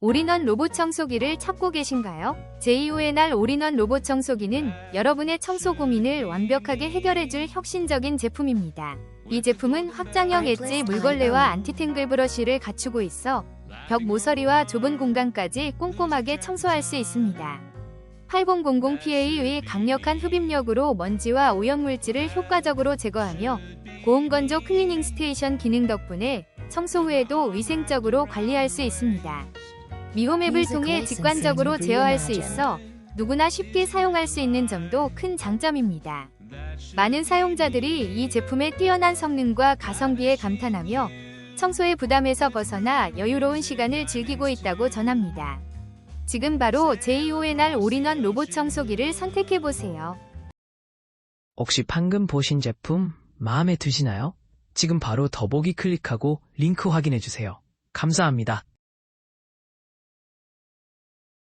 올인원 로봇 청소기를 찾고 계신가요? JONR 올인원 로봇 청소기는 여러분의 청소 고민을 완벽하게 해결해줄 혁신적인 제품입니다. 이 제품은 확장형 엣지 물걸레와 안티탱글 브러쉬를 갖추고 있어 벽 모서리와 좁은 공간까지 꼼꼼하게 청소할 수 있습니다. 8000PA의 강력한 흡입력으로 먼지와 오염물질을 효과적으로 제거하며 고온건조 클리닝 스테이션 기능 덕분에 청소 후에도 위생적으로 관리할 수 있습니다. 미홈앱을 통해 직관적으로 제어할 수 있어 누구나 쉽게 사용할 수 있는 점도 큰 장점입니다. 많은 사용자들이 이 제품의 뛰어난 성능과 가성비에 감탄하며 청소의 부담에서 벗어나 여유로운 시간을 즐기고 있다고 전합니다. 지금 바로 JONR 올인원 로봇 청소기를 선택해보세요. 혹시 방금 보신 제품 마음에 드시나요? 지금 바로 더보기 클릭하고 링크 확인해주세요. 감사합니다.